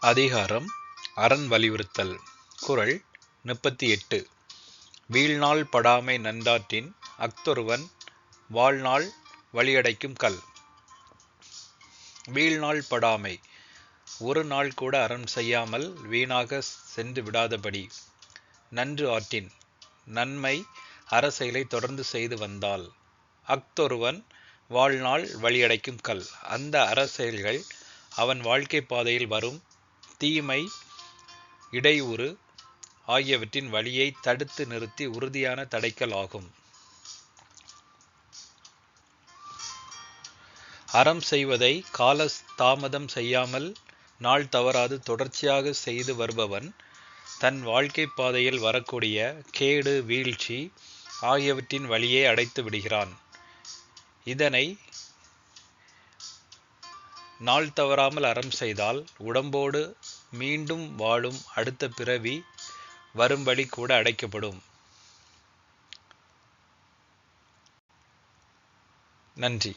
அதிகாரம் அரண் வலியுறுத்தல் குரல் முப்பத்தி எட்டு. வீழ்நாள் படாமை நந்தாற்றின் அக்தொருவன் வாழ்நாள் வழியடைக்கும் கல். வீழ்நாள் படாமை ஒரு நாள் கூட அறம் செய்யாமல் வீணாக சென்று விடாதபடி. நன்று ஆற்றின் நன்மை அரசியலை தொடர்ந்து செய்து வந்தால் அக்தொருவன் வாழ்நாள் வழியடைக்கும் கல். அந்த அரசியல்கள் அவன் வாழ்க்கை பாதையில் வரும் தீமை இடையூறு ஆகியவற்றின் வழியை தடுத்து நிறுத்தி உறுதியான தடைக்கல் ஆகும். அறம் செய்வதை கால தாமதம் செய்யாமல் நாள் தவறாது தொடர்ச்சியாக செய்து வருபவன் தன் வாழ்க்கை பாதையில் வரக்கூடிய கேடு வீழ்ச்சி ஆகியவற்றின் வழியை அடைத்து விடுகிறான். இதனை நாள் தவறாமல் அறம் செய்தால் உடம்போடு மீண்டும் வாழும் அடுத்த பிறவி வரும்படி கூட அடைக்கப்படும். நன்றி.